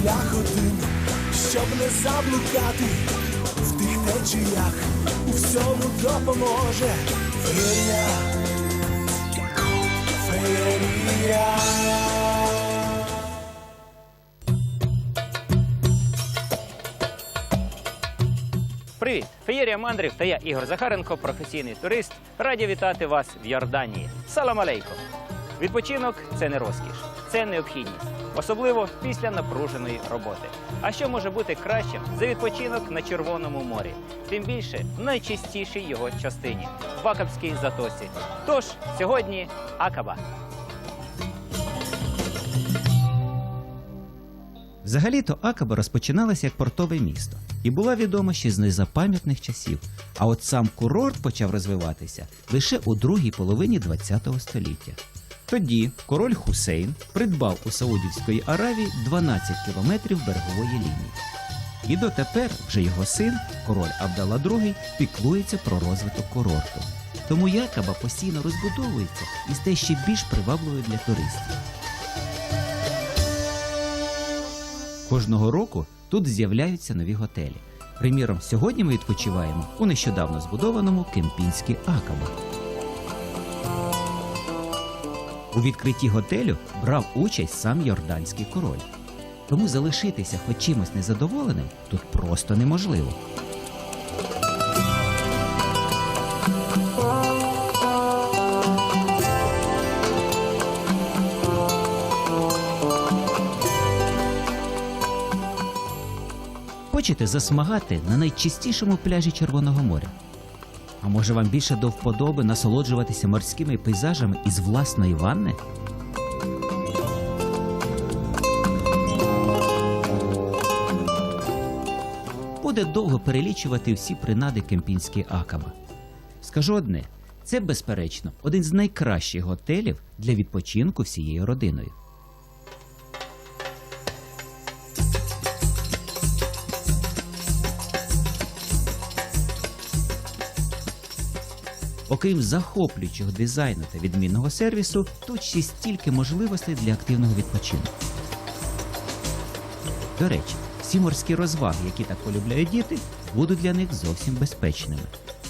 шлях один, щоб не заблукати в тих течіях, у всьому допоможе феєрія, феєрія. Привіт! Феєрія мандрів та я Ігор Захаренко, професійний турист. Раді вітати вас в Йорданії. Салам алейкум! Відпочинок це не розкіш, це необхідність, особливо після напруженої роботи. А що може бути кращим за відпочинок на Червоному морі? Тим більше в найчистішій його частині в Акабській затоці. Тож сьогодні Акаба. Взагалі-то Акаба розпочиналася як портове місто і була відома ще з незапам'ятних часів. А от сам курорт почав розвиватися лише у другій половині ХХ століття. Тоді король Хусейн придбав у Саудівської Аравії 12 кілометрів берегової лінії. І дотепер вже його син, король Абдала II, піклується про розвиток курорту. Тому Якаба постійно розбудовується і стає ще більш привабливою для туристів. Кожного року тут з'являються нові готелі. Приміром, сьогодні ми відпочиваємо у нещодавно збудованому Кемпінській Акаба. У відкритті готелю брав участь сам йорданський король. Тому залишитися хоч чимось незадоволеним тут просто неможливо. Хочете засмагати на найчистішому пляжі Червоного моря? А може вам більше до вподоби насолоджуватися морськими пейзажами із власної ванни? Буде довго перелічувати всі принади кемпінської Акаба. Скажу одне: це, безперечно, один з найкращих готелів для відпочинку всією родиною. Окрім захоплюючого дизайну та відмінного сервісу, тут ще стільки можливостей для активного відпочинку. До речі, всі морські розваги, які так полюбляють діти, будуть для них зовсім безпечними.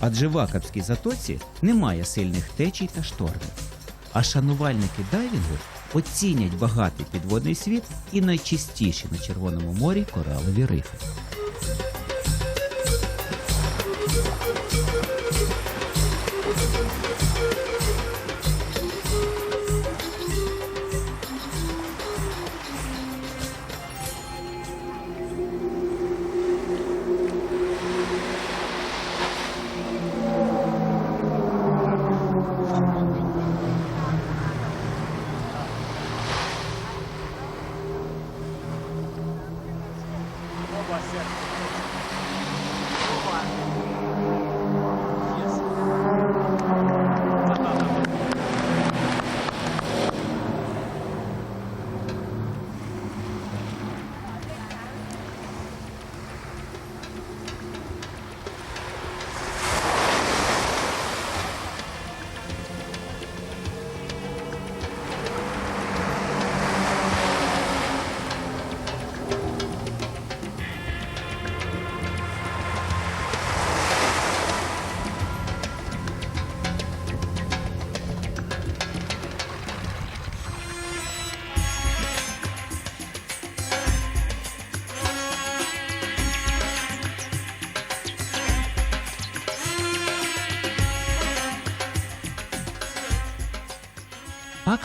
Адже в Акапській затоці немає сильних течій та штормів. А шанувальники дайвінгу оцінять багатий підводний світ і найчистіші на Червоному морі коралові рифи.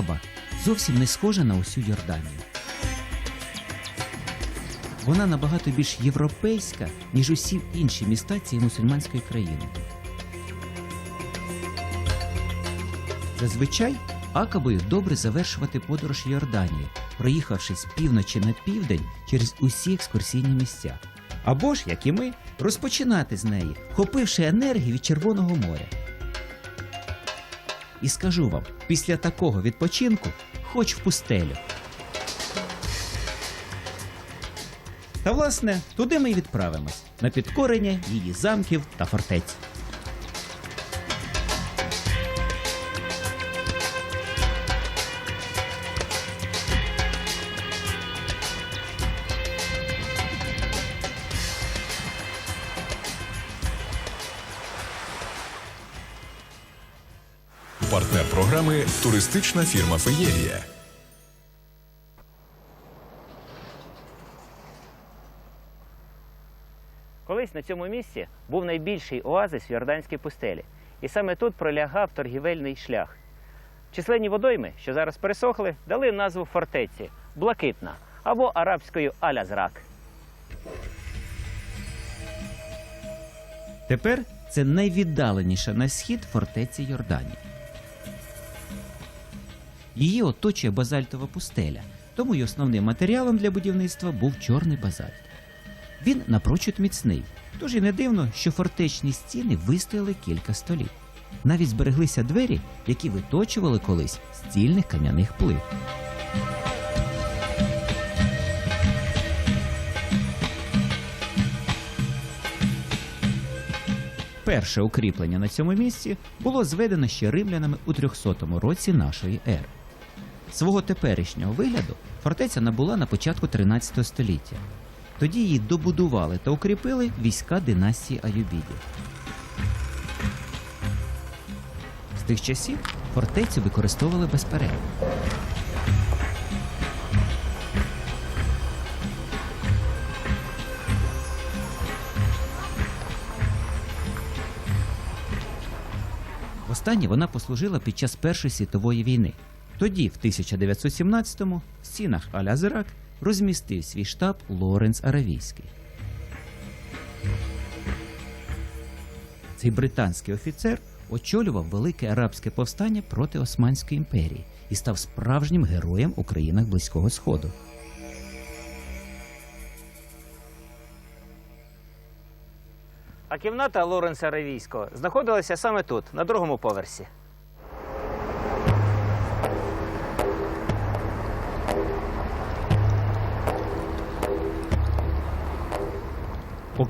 Акаба зовсім не схожа на усю Йорданію. Вона набагато більш європейська, ніж усі інші міста цієї мусульманської країни. Зазвичай Акабою добре завершувати подорож Йорданії, проїхавши з півночі на південь через усі екскурсійні місця. Або ж, як і ми, розпочинати з неї, хопивши енергію від Червоного моря. І скажу вам, після такого відпочинку хоч в пустелю. Та власне, туди ми й відправимось на підкорення її замків та фортець. Партнер програми туристична фірма Феєрія. Колись на цьому місці був найбільший оазис в Йорданській пустелі, і саме тут пролягав торгівельний шлях. Численні водойми, що зараз пересохли, дали назву фортеці Блакитна або арабською Алязрак. Тепер це найвіддаленіша на схід фортеця Йорданії. Її оточує базальтова пустеля, тому й основним матеріалом для будівництва був чорний базальт. Він напрочуд міцний, тож і не дивно, що фортечні стіни вистояли кілька століть. Навіть збереглися двері, які виточували колись з цільних кам'яних плит. Перше укріплення на цьому місці було зведено ще римлянами у 300 році нашої ери. Свого теперішнього вигляду фортеця набула на початку 13 століття. Тоді її добудували та укріпили війська династії Аюбідів. З тих часів фортецю використовували безперервно. Востаннє вона послужила під час Першої світової війни. Тоді, в 1917-му, в стінах Алязерак розмістив свій штаб Лоренц Аравійський. Цей британський офіцер очолював велике арабське повстання проти Османської імперії і став справжнім героєм у країнах Близького Сходу. А кімната Лоренса Равійського знаходилася саме тут, на другому поверсі.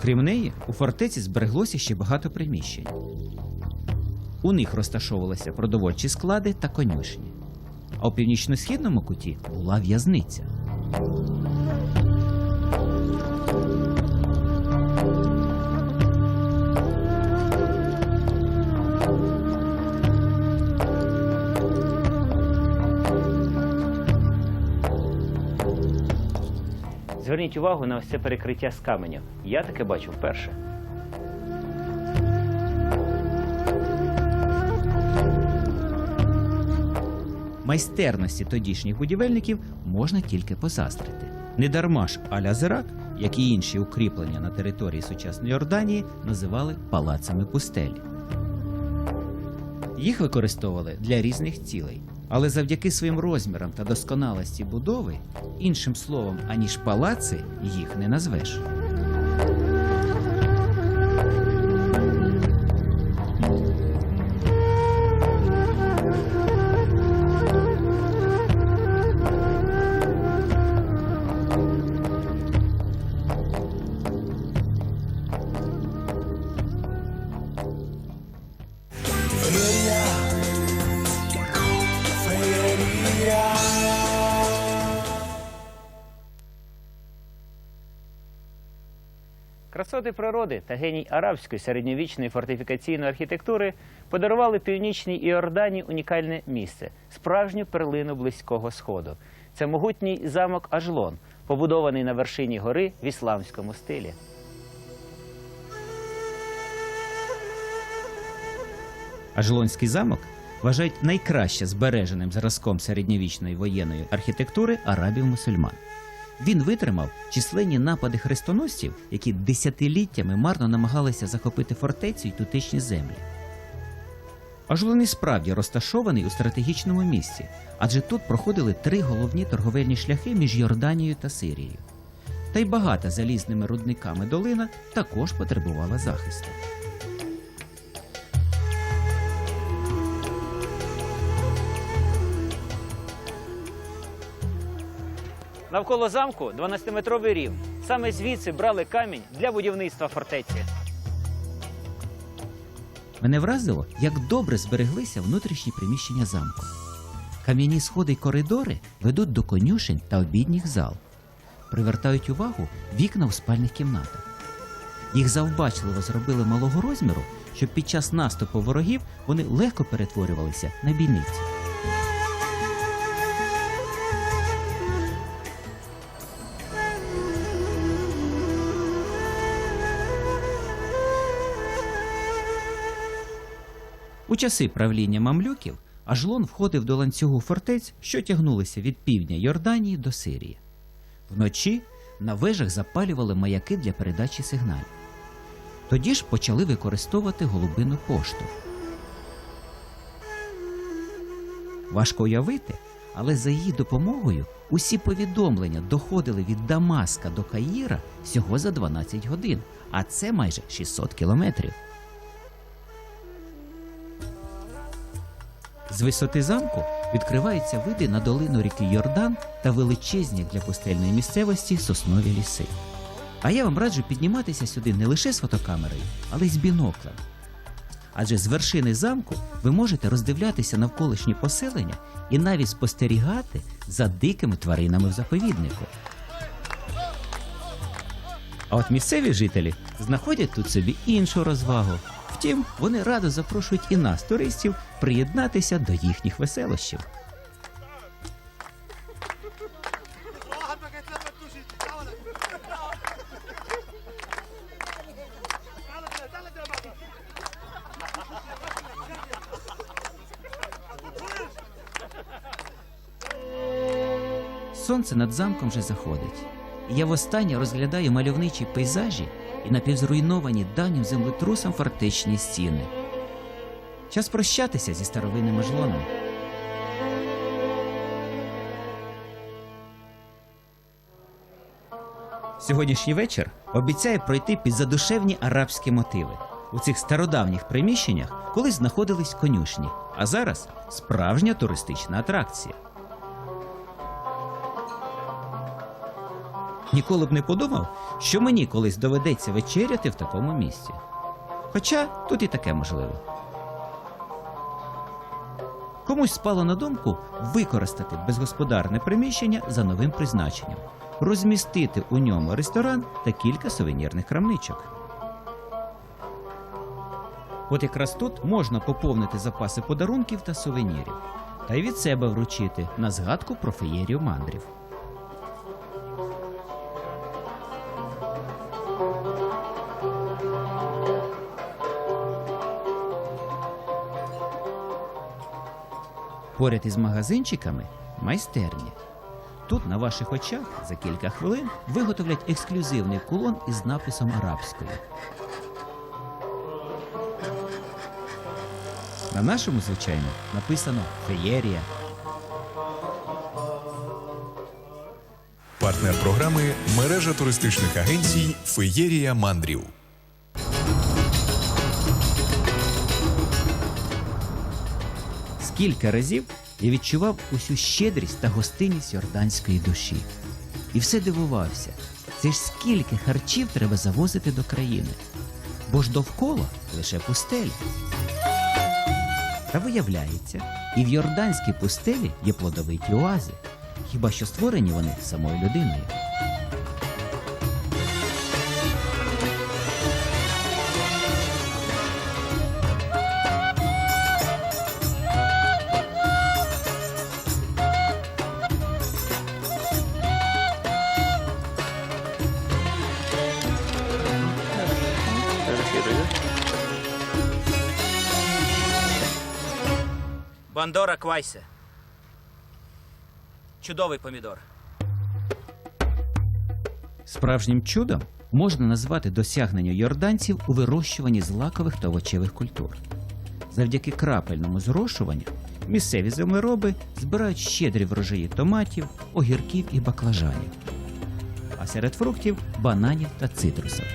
Окрім неї, у фортеці збереглося ще багато приміщень. У них розташовувалися продовольчі склади та конюшні. А у північно-східному куті була в'язниця. Зверніть увагу на ось це перекриття з каменю. Я таке бачу вперше. Майстерності тодішніх будівельників можна тільки позаздрити. Недарма ж Аля-Зирак, як і інші укріплення на території сучасної Йорданії, називали палацами пустелі. Їх використовували для різних цілей, але завдяки своїм розмірам та досконалості будови, іншим словом, аніж палаци, їх не назвеш. Красоти природи та геній арабської середньовічної фортифікаційної архітектури подарували північній Іордані унікальне місце справжню перлину близького сходу. Це могутній замок Ажлон, побудований на вершині гори в ісламському стилі. Ажлонський замок вважають найкраще збереженим зразком середньовічної воєнної архітектури арабів-мусульман. Він витримав численні напади хрестоносців, які десятиліттями марно намагалися захопити фортецю й тутешні землі. Ажлон і справді розташований у стратегічному місці, адже тут проходили три головні торговельні шляхи між Йорданією та Сирією. Та й багата залізними рудниками долина також потребувала захисту. Навколо замку 12-метровий рів. Саме звідси брали камінь для будівництва фортеці. Мене вразило, як добре збереглися внутрішні приміщення замку. Кам'яні сходи й коридори ведуть до конюшень та обідніх зал. Привертають увагу вікна у спальних кімнатах. Їх завбачливо зробили малого розміру, щоб під час наступу ворогів вони легко перетворювалися на бійниці. У часи правління мамлюків Ажлон входив до ланцюгу фортець, що тягнулися від півдня Йорданії до Сирії. Вночі на вежах запалювали маяки для передачі сигналів. Тоді ж почали використовувати голубину пошту. Важко уявити, але за її допомогою усі повідомлення доходили від Дамаска до Каїра всього за 12 годин, а це майже 600 кілометрів. З висоти замку відкриваються види на долину ріки Йордан та величезні для пустельної місцевості соснові ліси. А я вам раджу підніматися сюди не лише з фотокамерою, але й з біноклем. Адже з вершини замку ви можете роздивлятися навколишні поселення і навіть спостерігати за дикими тваринами в заповіднику. А от місцеві жителі знаходять тут собі іншу розвагу. Втім, вони радо запрошують і нас, туристів, приєднатися до їхніх веселощів. Сонце над замком вже заходить. Я востаннє розглядаю мальовничі пейзажі і напівзруйновані давнім землетрусом фортечні стіни. Час прощатися зі старовинним жлоном. Сьогоднішній вечір обіцяє пройти під задушевні арабські мотиви. У цих стародавніх приміщеннях колись знаходились конюшні, а зараз справжня туристична атракція. Ніколи б не подумав, що мені колись доведеться вечеряти в такому місці. Хоча тут і таке можливо. Комусь спало на думку використати безгосподарне приміщення за новим призначенням, розмістити у ньому ресторан та кілька сувенірних крамничок. От якраз тут можна поповнити запаси подарунків та сувенірів, та й від себе вручити на згадку про феєрію мандрів. Поряд із магазинчиками майстерні. Тут на ваших очах за кілька хвилин виготовлять ексклюзивний кулон із написом арабською. На нашому, звичайно, написано феєрія. Партнер програми мережа туристичних агенцій Феєрія Мандрів. Скільки разів я відчував усю щедрість та гостинність йорданської душі. І все дивувався, це ж скільки харчів треба завозити до країни. Бо ж довкола лише пустелі. Та виявляється, і в йорданській пустелі є плодовиті оази, хіба що створені вони самою людиною. Бандора Квайсе. Чудовий помідор. Справжнім чудом можна назвати досягнення йорданців у вирощуванні злакових та овочевих культур. Завдяки крапельному зрошуванню місцеві землероби збирають щедрі врожаї томатів, огірків і баклажанів, а серед фруктів бананів та цитрусів.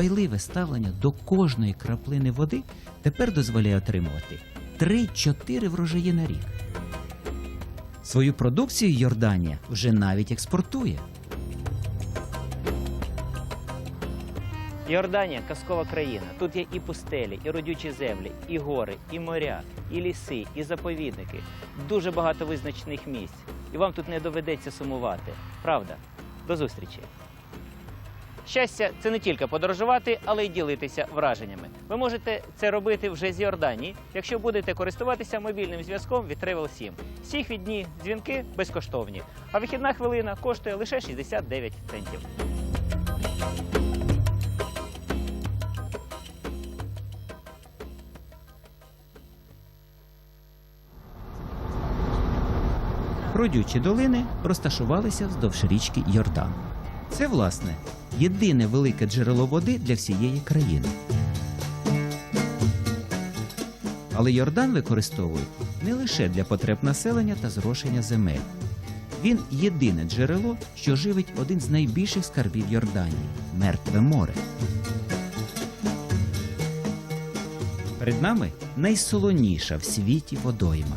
Дбайливе ставлення до кожної краплини води тепер дозволяє отримувати 3-4 врожаї на рік. Свою продукцію Йорданія вже навіть експортує. Йорданія казкова країна. Тут є і пустелі, і родючі землі, і гори, і моря, і ліси, і заповідники. Дуже багато визначених місць. І вам тут не доведеться сумувати. Правда? До зустрічі! Щастя, це не тільки подорожувати, але й ділитися враженнями. Ви можете це робити вже з Йорданії, якщо будете користуватися мобільним зв'язком від Travel 7. Всі хідні дзвінки безкоштовні, а вихідна хвилина коштує лише 69 центів. Родючі долини розташувалися вздовж річки Йордан. Це, власне, єдине велике джерело води для всієї країни. Але Йордан використовують не лише для потреб населення та зрошення земель. Він єдине джерело, що живить один з найбільших скарбів Йорданії мертве море. Перед нами найсолоніша в світі водойма.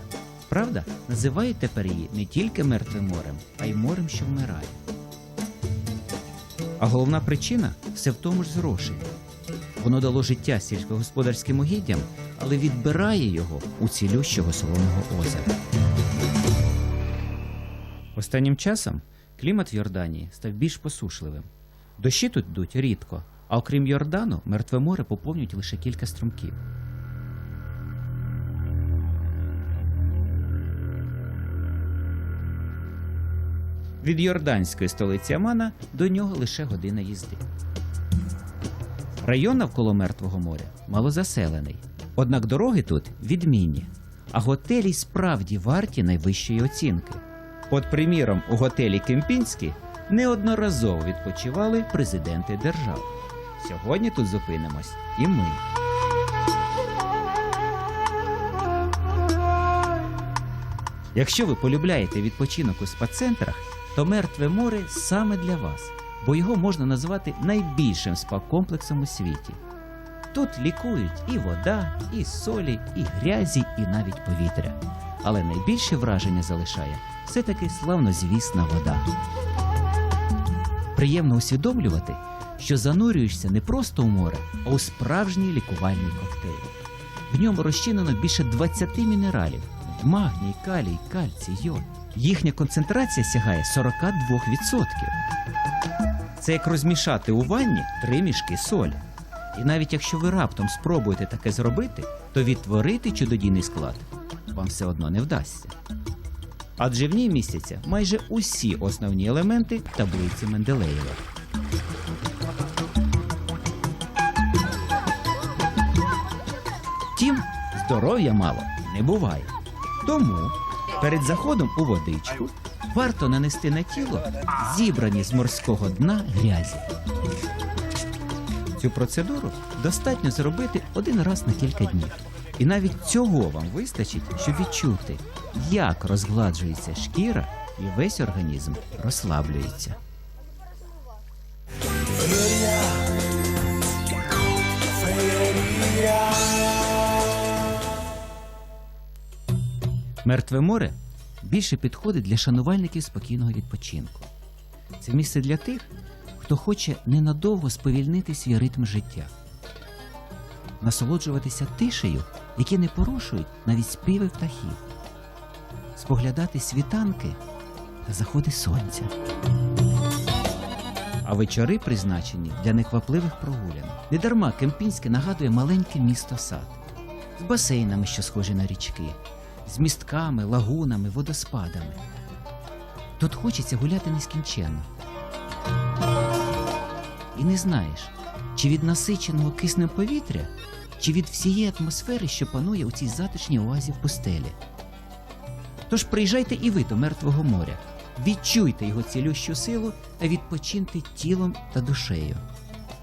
Правда, називають тепер її не тільки мертвим морем, а й морем, що вмирає. А головна причина все в тому ж зрошенні. Воно дало життя сільськогосподарським угіддям, але відбирає його у цілющого солоного озера. Останнім часом клімат в Йорданії став більш посушливим. Дощі тут йдуть рідко, а окрім Йордану, мертве море поповнюють лише кілька струмків. Від йорданської столиці Амана до нього лише година їзди. Район навколо Мертвого моря малозаселений. Однак дороги тут відмінні, а готелі справді варті найвищої оцінки. От, приміром, у готелі Кемпінський неодноразово відпочивали президенти держав. Сьогодні тут зупинимось і ми. Якщо ви полюбляєте відпочинок у спа-центрах, то мертве море саме для вас, бо його можна назвати найбільшим спа-комплексом у світі. Тут лікують і вода, і солі, і грязі, і навіть повітря. Але найбільше враження залишає все-таки славнозвісна вода. Приємно усвідомлювати, що занурюєшся не просто у море, а у справжній лікувальний коктейль. В ньому розчинено більше 20 мінералів: магній, калій, кальцій, йод. Їхня концентрація сягає 42%. Це як розмішати у ванні три мішки солі. І навіть якщо ви раптом спробуєте таке зробити, то відтворити чудодійний склад вам все одно не вдасться. Адже в ній містяться майже усі основні елементи таблиці Менделеєва. Втім, здоров'я мало не буває. Тому перед заходом у водичку варто нанести на тіло зібрані з морського дна грязі. Цю процедуру достатньо зробити один раз на кілька днів. І навіть цього вам вистачить, щоб відчути, як розгладжується шкіра і весь організм розслаблюється. Мертве море більше підходить для шанувальників спокійного відпочинку. Це місце для тих, хто хоче ненадовго сповільнити свій ритм життя, насолоджуватися тишею, які не порушують навіть співи птахів, споглядати світанки та заходи сонця. А вечори призначені для неквапливих прогулянок. Недарма Кемпінське нагадує маленьке місто сад з басейнами, що схожі на річки, з містками, лагунами, водоспадами. Тут хочеться гуляти нескінченно. І не знаєш, чи від насиченого киснем повітря, чи від всієї атмосфери, що панує у цій затишній оазі в пустелі. Тож приїжджайте і ви до Мертвого моря, відчуйте його цілющу силу та відпочиньте тілом та душею.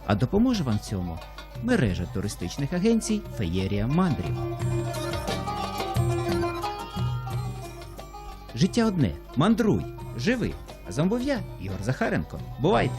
А допоможе вам цьому мережа туристичних агенцій Феєрія Мандрів. Життя одне. Мандруй, живи. А зомбов'я Ігор Захаренко. Бувайте!